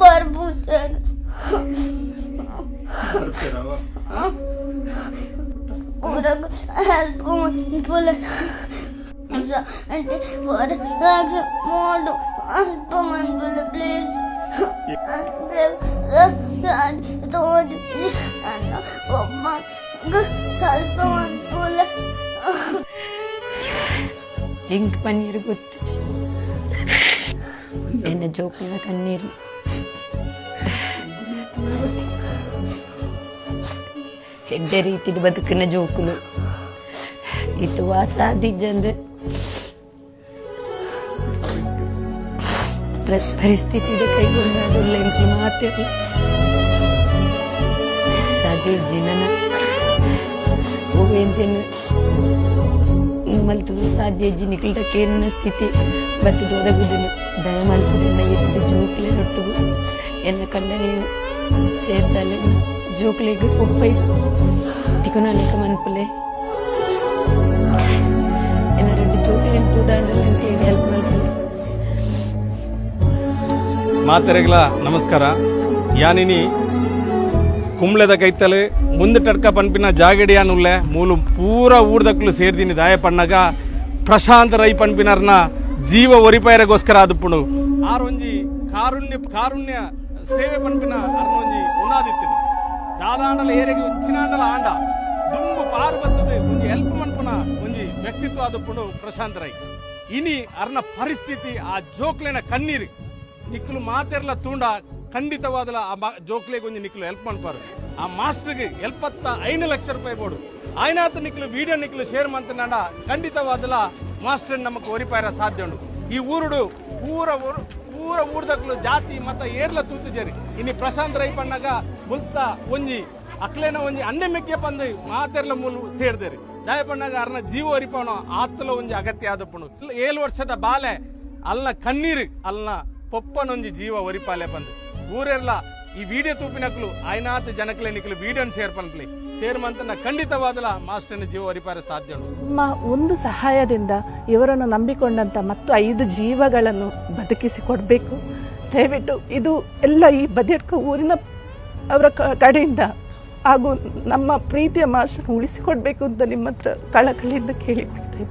Barbudan. Orang help people. అంటే ఫర్ రాక్స్ మోడ్ అల్ప మందులు ప్లీజ్ తోడు అన్న గొప్ప అల్ప మందులు ఇంక పన్నీరు గుర్తొచ్చింది ఎన్న జోకుల కన్నీరు എന്റെ രീതിയിൽ ബതുക്കുന്ന ജോക്കുന്നു ഇത് സാധിച്ചത് ಪರಿಸ್ಥಿತಿದ ಕೈಗೊಂಡಾಗಲ್ಲ ಎಂತ ಮಾತೇ ಸದೇ ಜಿನನ ಹೋಗೇಂತೇನ ಮಲ್ತು ಸಾಧ್ಯ ಸ್ಥಿತಿ ದಯ ಹೊಟ್ಟು ಎನ್ನ ಕಣ್ಣ ನೀವು ಸೇರ್ಸಲ್ಲ ಜೋಕ್ಲಿಗೆ ಉಪ್ಪೈತು ತಿಕ್ಕು ನಾಲ್ಕು ಮನ್ಪುಲೆ ಏನಾರೆಡ್ಡಿ ಜೋಕ್ಲಿ ತೂದಾಂಡಿಗೆ ಹೆಲ್ಪ್ ಮಾಡ್ತೀನಿ ಮಾತಾರೆಗಲ ನಮಸ್ಕಾರ ಯಾನಿನಿ ಕುಂಬ್ಳೆದ ಕೈತಲೆ ಮುಂದೆ ಟಡ್ಕ ಪನ್ಪಿನ ಜಾಗಡಿಯಾನು ಮೂಲ ಪೂರ ಊರ್ದಕ್ಲು ಸೇರ್ದೀನಿ ದಾಯ ಪಣ್ಣಗ ಪ್ರಶಾಂತ ರೈ ಪಂಪಿನರ್ನ ಜೀವ ಒರಿಪಾಯರಗೋಸ್ಕರ ಅದು ಪುಣು ಆರೊಂಜಿ ಕಾರುಣ್ಯ ಕಾರುಣ್ಯ సేవ పంపిన అర్నొంజి ఉన్నదిత్తిని దాదాండల ఏరికి ఇచ్చినాండల ఆండ ದುಂಬು ಪಾರು ಬರ್ತದೆ ಒಂದು ಹೆಲ್ಪ್ ಮನ್ಪುನ ಒಂಜಿ ವ್ಯಕ್ತಿತ್ವ ಅದಪ್ಪುಂಡು ಪ್ರಶಾಂತ್ ರೈ ಇನಿ ಅರ್ನ ಪರಿಸ್ಥಿತಿ ಆ ಜೋಕ್ಲೆನ ಕಣ್ಣೀರಿ ನಿಕ್ಲು ಮಾತೆರ್ಲ ತೂಂಡ ಖಂಡಿತವಾದಲ ಆ ಜೋಕ್ಲೆಗೆ ಒಂಜಿ ನಿಕ್ಲು ಹೆಲ್ಪ್ ಮನ್ಪಾರು ಆ ಮಾಸ್ಟರ್ಗೆ ಎಲ್ಪತ್ತ ಐದು ಲಕ್ಷ ರೂಪಾಯಿ ಬೋಡು ಆಯ್ನಾತ ನಿಕ್ಲು ವಿಡಿಯೋ ನಿಕ್ಲು ಶೇರ್ ಮಂತನಾಡ ಖಂಡಿತವಾದಲ ಮಾಸ್ಟರ್ ನಮಗೆ ಒರಿಪಾಯರ ಸಾಧ್ಯ ಉಂಡು ಈ ಊರುಡು ಪೂರ ಊರು ಪೂರ ಊರ್ದಕ್ಲು ಜಾತಿ ಮತ ಏರ್ಲ ತೂತು ಜರಿ ಇನ್ನು ಪ್ರಶಾಂತ್ ರೈ ಪಣ್ಣಗ ಮುಲ್ತ ಒಂಜಿ ಅಕ್ಲೇನ ಒಂಜಿ ಅನ್ನೆ ಮೆಕ್ಕೆ ಪಂದ್ ಮಾತೆರ್ಲ ಮೂಲು ಸೇರ್ದೇರಿ ದಯ ಪಣ್ಣಗ ಅರ್ನ ಜೀವ ಅರಿಪಣ ಆತ್ಲ ಒಂಜಿ ಅಗತ್ಯ ಆದ ಏಳು ವರ್ಷದ ಬಾಲೆ ಅಲ್ನ ಕಣ್ಣೀರು ಅಲ್ನ ಪೊಪ್ಪನೊಂಜಿ ಜೀವ ಒರಿಪಾಲೆ ಬಂದು ಊರೆಲ್ಲ ಈ ವಿಡಿಯೋ ತೂಪಿನಕ್ಲು ಆಯ್ನಾತ್ ಜನಕ್ಲೆನಿಕ್ಲು ವಿಡಿಯೋನ್ ಶೇರ್ ಪನ್ಕ್ಲಿ ಶೇರ್ ನ ಖಂಡಿತವಾದಲ ಮಾಸ್ಟರ್ನ ಜೀವ ಹರಿಪಾರ ಸಾಧ್ಯ ನಮ್ಮ ಒಂದು ಸಹಾಯದಿಂದ ಇವರನ್ನು ನಂಬಿಕೊಂಡಂತ ಮತ್ತು ಐದು ಜೀವಗಳನ್ನು ಬದುಕಿಸಿ ಕೊಡಬೇಕು ದಯವಿಟ್ಟು ಇದು ಎಲ್ಲ ಈ ಬದಿಯಡ್ಕ ಊರಿನ ಅವರ ಕಡೆಯಿಂದ ಹಾಗೂ ನಮ್ಮ ಪ್ರೀತಿಯ ಮಾಸ್ಟರ್ ಉಳಿಸಿಕೊಡ್ಬೇಕು ಅಂತ ನಿಮ್ಮ ಹತ್ರ ಕಳಕಳಿಯಿಂದ ಕೇಳಿಕೊಡ್ತೇವೆ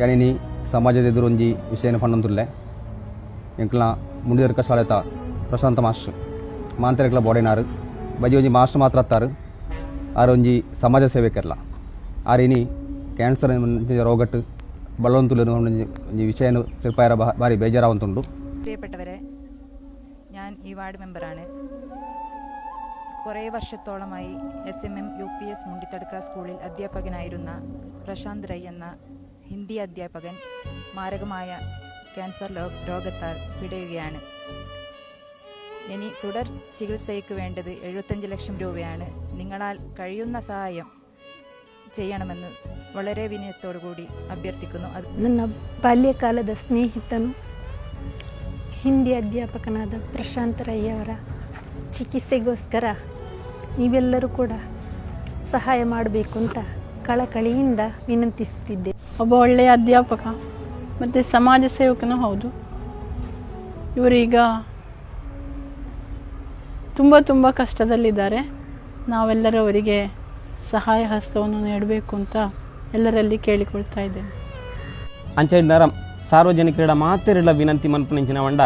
ಯಾಣಿನಿ ಸಮಾಜದ ಎದುರೊಂಜಿ ವಿಷಯನ ಪಣ್ಣಂದುಲ್ಲೆ ಎಂಕ್ಲ ಮುಂದಿರ್ಕ ಶಾಲೆತ ಪ್ರಶಾಂತ ಮಾಸ್ಟರ್ ಮಾಂತರಿಕಲ ബോഡിനാർ ಬಜಿ ഒഞ്ചി മാസ്റ്റർ ಮಾತ್ರ ಅತ್ತಾರು ಆರು ಒಂಜಿ ಸಮಾಜ ಸೇವೆಕೆರ್ಲ ಆರೇನಿ ಕ್ಯಾನ್ಸರ್ ರೋಗಟ್ಟು ಬಳ್ಳೊಂತುಲು ಒಂಜಿ ವಿಷಯ ഭാര്യ ബേജാറാവുന്നുണ്ട് പ്രിയപ്പെട്ടവരെ ഞാൻ ഈ വാർഡ് മെമ്പറാണ് കുറേ വർഷത്തോളമായി S M M U P S Mundithadukka സ്കൂളിൽ അധ്യാപകനായിരുന്ന പ്രശാന്ത് റൈ എന്ന ഹിന്ദി അധ്യാപകൻ മാരകമായ ക്യാൻസർ രോഗത്താൽ പിടയുകയാണ് ഇനി തുടർ ചികിത്സയ്ക്ക് വേണ്ടത് എഴുപത്തഞ്ച് ലക്ഷം രൂപയാണ് നിങ്ങളാൽ കഴിയുന്ന സഹായം ചെയ്യണമെന്ന് വളരെ വിനയത്തോടു കൂടി ಅಭ್ಯರ್ಥಿಕನು ನನ್ನ ಬಾಲ್ಯಕಾಲದ ಸ್ನೇಹಿತನು ഹിന്ദി ಅಧ್ಯಾಪಕನಾದ ಪ್ರಶಾಂತ ರಯ್ಯವರ ಚಿಕಿತ್ಸೆಗೋಸ್ಕರ ನೀವೆಲ್ಲರೂ ಕೂಡ ಸಹಾಯ ಮಾಡಬೇಕು ಅಂತ ಕಳಕಳಿಯಿಂದ ವಿನಂತಿಸುತ್ತಿದ್ದೆ ಒಬ್ಬ ಒಳ್ಳೆಯ ಅಧ್ಯಾಪಕ ಮತ್ತು ಸಮಾಜ ಸೇವಕನೂ ಹೌದು ಇವರೀಗ ತುಂಬ ತುಂಬ ಕಷ್ಟದಲ್ಲಿದ್ದಾರೆ ನಾವೆಲ್ಲರೂ ಅವರಿಗೆ ಸಹಾಯ ಹಸ್ತವನ್ನು ನೀಡಬೇಕು ಅಂತ ಎಲ್ಲರಲ್ಲಿ ಕೇಳಿಕೊಳ್ತಾ ಇದ್ದೇನೆ ಅಂಚೆಡ್ನರಂ ಸಾರ್ವಜನಿಕರ ಮಾತೆರಿಲ್ಲ ವಿನಂತಿ ಮನ್ಪುನಂಚಿನ ವಂಡ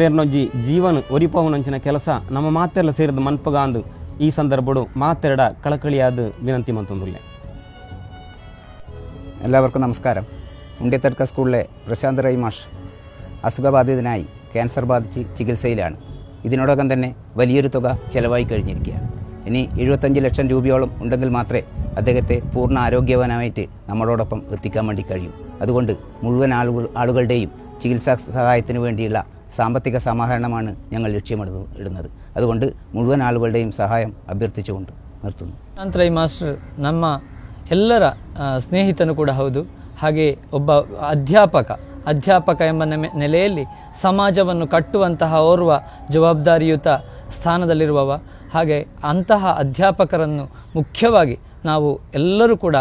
ಬೇರ್ನೊಜ್ಜಿ ಜೀವನ ಒರಿಪವನಂಚಿನ ಕೆಲಸ ನಮ್ಮ ಮಾತೆರಳ ಸೇರಿದ ಮನ್ಪಗಾಂದು ಈ ಸಂದರ್ಭಡು ಮಾತೆರಡ ಕಳಕಳಿಯಾದ ವಿನಂತಿ ಮಂತೊಂದುಲ್ಲೆ ನಮಸ್ಕಾರ ತಡ್ಕ ಸ್ಕೂಲೇ ಪ್ರಶಾಂತ പ്രശാന്ത് റൈമാഷ് അസുഖബാധിതനായി ಕ್ಯಾನ್ಸರ್ ಬಾಧಿಸಿ ಚಿಕಿತ್ಸೆಯಲ್ಲಿ ഇതിനോടകം തന്നെ വലിയൊരു തുക ചെലവായി കഴിഞ്ഞിരിക്കുകയാണ് ഇനി എഴുപത്തഞ്ച് ലക്ഷം രൂപയോളം ഉണ്ടെങ്കിൽ മാത്രമേ അദ്ദേഹത്തെ പൂർണ്ണ ആരോഗ്യവാനായിട്ട് നമ്മളോടൊപ്പം എത്തിക്കാൻ വേണ്ടി കഴിയും അതുകൊണ്ട് മുഴുവൻ ആളുകൾ ആളുകളുടെയും ചികിത്സാ സഹായത്തിന് വേണ്ടിയുള്ള സാമ്പത്തിക സമാഹരണമാണ് ഞങ്ങൾ ലക്ഷ്യമിടുന്നത് ഇടുന്നത് അതുകൊണ്ട് മുഴുവൻ ആളുകളുടെയും സഹായം അഭ്യർത്ഥിച്ചുകൊണ്ട് നിർത്തുന്നു ನಂತರ മാസ്റ്റർ നമ്മ ಎಲ್ಲರ ಸ್ನೇಹಿತನು കൂടെ ಹೌದು ഹാഗെ ഒബ്ബ അധ്യാപക ಅಧ್ಯಾಪಕ ಎಂಬ ನೆಲೆಯಲ್ಲಿ ಸಮಾಜವನ್ನು ಕಟ್ಟುವಂತಹ ಓರ್ವ ಜವಾಬ್ದಾರಿಯುತ ಸ್ಥಾನದಲ್ಲಿರುವವ ಹಾಗೆ ಅಂತಹ ಅಧ್ಯಾಪಕರನ್ನು ಮುಖ್ಯವಾಗಿ ನಾವು ಎಲ್ಲರೂ ಕೂಡ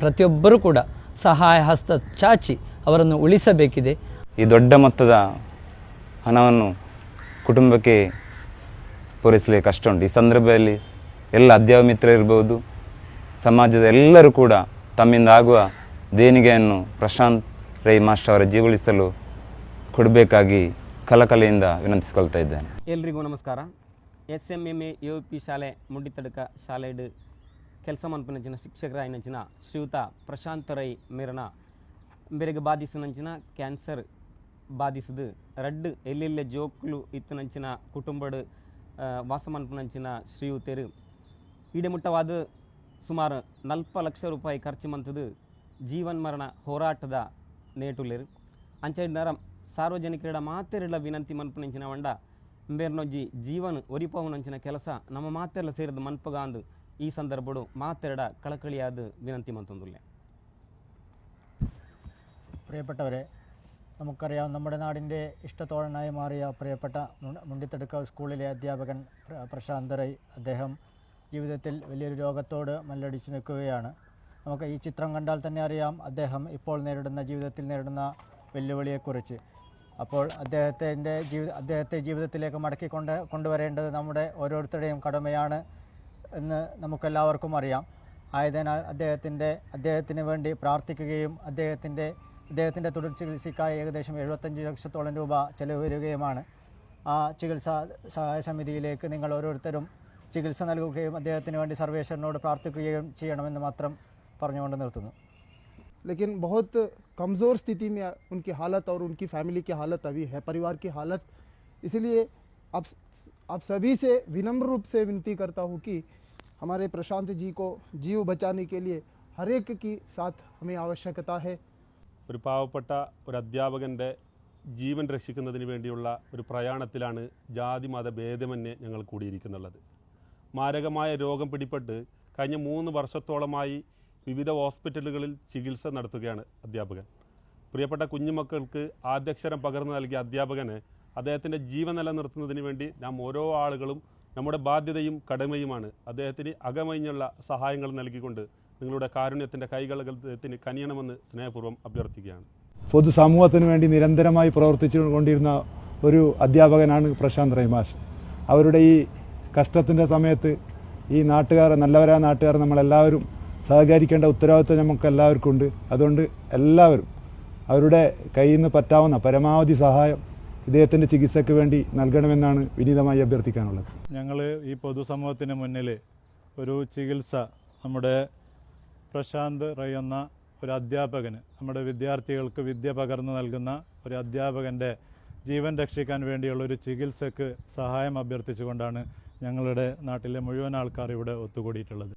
ಪ್ರತಿಯೊಬ್ಬರೂ ಕೂಡ ಸಹಾಯ ಹಸ್ತ ಚಾಚಿ ಅವರನ್ನು ಉಳಿಸಬೇಕಿದೆ ಈ ದೊಡ್ಡ ಮೊತ್ತದ ಹಣವನ್ನು ಕುಟುಂಬಕ್ಕೆ ಪೂರೈಸಲಿಕ್ಕೆ ಕಷ್ಟ ಉಂಟು ಈ ಸಂದರ್ಭದಲ್ಲಿ ಎಲ್ಲ ಅಧ್ಯಾಪ ಇರಬಹುದು ಸಮಾಜದ ಎಲ್ಲರೂ ಕೂಡ ತಮ್ಮಿಂದ ಆಗುವ ದೇಣಿಗೆಯನ್ನು ಪ್ರಶಾಂತ್ ರೈ ಮಾಸ್ಟರ್ ಅವರ ಜೀವಳಿಸಲು ಕೊಡಬೇಕಾಗಿ ಕಲಕಲೆಯಿಂದ ವಿನಂತಿಸಿಕೊಳ್ತಾ ಇದ್ದೇನೆ ಎಲ್ರಿಗೂ ನಮಸ್ಕಾರ S M M A U P ಶಾಲೆ ಮುಂಡಿತಡಕ ಶಾಲೆಡು ಕೆಲಸ ಶಿಕ್ಷಕರ ಶಿಕ್ಷಕರಾಯಿನಂಚಿನ ಶ್ರೀಯುತ ಪ್ರಶಾಂತ ರೈ ಮೇರನ ಬಾಧಿಸಿದ ನಂಚಿನ ಕ್ಯಾನ್ಸರ್ ಬಾಧಿಸಿದ ರಡ್ಡು ಎಲ್ಲೆಲ್ಲೆ ಜೋಕ್ಲು ಇತ್ತನಂಚಿನ ಕುಟುಂಬಡು ವಾಸ ಮನ್ಪನಂಚಿನ ಶ್ರೀಯುತರು ಇಡಮುಟ್ಟವಾದ ಸುಮಾರು ನಲ್ಪ ಲಕ್ಷ ರೂಪಾಯಿ ಖರ್ಚು ಮಂತದು ಜೀವನ್ಮರಣ ಮರಣ ಹೋರಾಟದ ನೇಟುಲೆರ್ ಅಂಚೆಡ್ನರಂ ಸಾರ್ವಜನಿಕರಿಡ ಮಾತೆರಿಡ್ಲ ವಿನಂತಿ ಮನ್ಪುನಂಚಿನ ವಂಡ ಇಂಬೇರ್ನೊಜ್ಜಿ ಜೀವನ ಒರಿಪವನಂಚಿನ ಕೆಲಸ നമ്മ ಮಾತೆರ್ಲ ಸೇರಿದ ಮನ್ಪಗಾಂದು ഈ ಸಂದರ್ಭಡು ಮಾತೆರಡ ಕಳಕಳಿಯಾದ വിനന്തി മന്ത്രിലെ പ്രിയപ്പെട്ടവരെ നമുക്കറിയാം നമ്മുടെ നാടിൻ്റെ ഇഷ്ടത്തോഴനായി മാറിയ പ്രിയപ്പെട്ട മുണ്ടിത്തടുക്ക സ്കൂളിലെ അധ്യാപകൻ പ്രശാന്തരൈ അദ്ദേഹം ജീവിതത്തിൽ വലിയൊരു രോഗത്തോട് മല്ലടിച്ചു നിൽക്കുകയാണ് നമുക്ക് ഈ ചിത്രം കണ്ടാൽ തന്നെ അറിയാം അദ്ദേഹം ഇപ്പോൾ നേരിടുന്ന ജീവിതത്തിൽ നേരിടുന്ന വെല്ലുവിളിയെക്കുറിച്ച് അപ്പോൾ അദ്ദേഹത്തിൻ്റെ ജീവിത അദ്ദേഹത്തെ ജീവിതത്തിലേക്ക് മടക്കി കൊണ്ട് കൊണ്ടുവരേണ്ടത് നമ്മുടെ ഓരോരുത്തരുടെയും കടമയാണ് എന്ന് നമുക്കെല്ലാവർക്കും അറിയാം ആയതിനാൽ അദ്ദേഹത്തിൻ്റെ അദ്ദേഹത്തിന് വേണ്ടി പ്രാർത്ഥിക്കുകയും അദ്ദേഹത്തിൻ്റെ അദ്ദേഹത്തിൻ്റെ തുടർ ചികിത്സയ്ക്കായി ഏകദേശം എഴുപത്തഞ്ച് ലക്ഷത്തോളം രൂപ ചെലവ് വരികയുമാണ് ആ ചികിത്സാ സഹായ സമിതിയിലേക്ക് നിങ്ങൾ ഓരോരുത്തരും ചികിത്സ നൽകുകയും അദ്ദേഹത്തിന് വേണ്ടി സർവേശ്വരനോട് പ്രാർത്ഥിക്കുകയും ചെയ്യണമെന്ന് മാത്രം പറഞ്ഞുകൊണ്ട് നിർത്തുന്നു ലേക്കിൻ ബഹുത് കംസോർ സ്ഥിതി ഉൻക്കി ഹാലത്ത് ഓർ ഉൻക്കി ഫാമിലിക്ക് ഹാലത്ത് അവി ഹെ പരിവാർ കി ഹാലത്ത് ഇസിലിയെ അപ് സബീസെ വിനമ്ര രൂപ സെ വിനത്തി കർത്ത ഹു കി ഹമാരെ പ്രശാന്ത് ജീക്കോ ജീവ് ബച്ചാനിക്ക് ലിയെ ഹരേക്ക് കി സാത്ത് ഹമേ ആവശ്യകത ഹെ ഒരു പാവപ്പെട്ട ഒരു അധ്യാപകൻ്റെ ജീവൻ രക്ഷിക്കുന്നതിന് വേണ്ടിയുള്ള ഒരു പ്രയാണത്തിലാണ് ജാതി മത ഭേദമന്യേ ഞങ്ങൾ കൂടിയിരിക്കുന്നുള്ളത് മാരകമായ രോഗം പിടിപ്പെട്ട് കഴിഞ്ഞ മൂന്ന് വർഷത്തോളമായി വിവിധ ഹോസ്പിറ്റലുകളിൽ ചികിത്സ നടത്തുകയാണ് അധ്യാപകൻ പ്രിയപ്പെട്ട കുഞ്ഞുമക്കൾക്ക് ആദ്യക്ഷരം പകർന്നു നൽകിയ അധ്യാപകന് അദ്ദേഹത്തിൻ്റെ ജീവൻ നിലനിർത്തുന്നതിന് വേണ്ടി നാം ഓരോ ആളുകളും നമ്മുടെ ബാധ്യതയും കടമയുമാണ് അദ്ദേഹത്തിന് അകമഴിഞ്ഞുള്ള സഹായങ്ങൾ നൽകിക്കൊണ്ട് നിങ്ങളുടെ കാരുണ്യത്തിൻ്റെ കൈകൾ അദ്ദേഹത്തിന് കനിയണമെന്ന് സ്നേഹപൂർവ്വം അഭ്യർത്ഥിക്കുകയാണ് പൊതുസമൂഹത്തിന് വേണ്ടി നിരന്തരമായി പ്രവർത്തിച്ചു കൊണ്ടിരുന്ന ഒരു അധ്യാപകനാണ് പ്രശാന്ത് റൈമാഷ് അവരുടെ ഈ കഷ്ടത്തിൻ്റെ സമയത്ത് ഈ നാട്ടുകാർ നല്ലവരായ നാട്ടുകാർ നമ്മളെല്ലാവരും സഹകരിക്കേണ്ട ഉത്തരവാദിത്വം നമുക്ക് എല്ലാവർക്കും ഉണ്ട് അതുകൊണ്ട് എല്ലാവരും അവരുടെ കയ്യിൽ നിന്ന് പറ്റാവുന്ന പരമാവധി സഹായം ഇദ്ദേഹത്തിൻ്റെ ചികിത്സയ്ക്ക് വേണ്ടി നൽകണമെന്നാണ് വിനീതമായി അഭ്യർത്ഥിക്കാനുള്ളത് ഞങ്ങൾ ഈ പൊതുസമൂഹത്തിന് മുന്നിൽ ഒരു ചികിത്സ നമ്മുടെ പ്രശാന്ത് റൈ എന്ന ഒരു അധ്യാപകന് നമ്മുടെ വിദ്യാർത്ഥികൾക്ക് വിദ്യ പകർന്നു നൽകുന്ന ഒരു അധ്യാപകൻ്റെ ജീവൻ രക്ഷിക്കാൻ വേണ്ടിയുള്ള ഒരു ചികിത്സയ്ക്ക് സഹായം അഭ്യർത്ഥിച്ചുകൊണ്ടാണ് ഞങ്ങളുടെ നാട്ടിലെ മുഴുവൻ ആൾക്കാർ ഇവിടെ ഒത്തുകൂടിയിട്ടുള്ളത്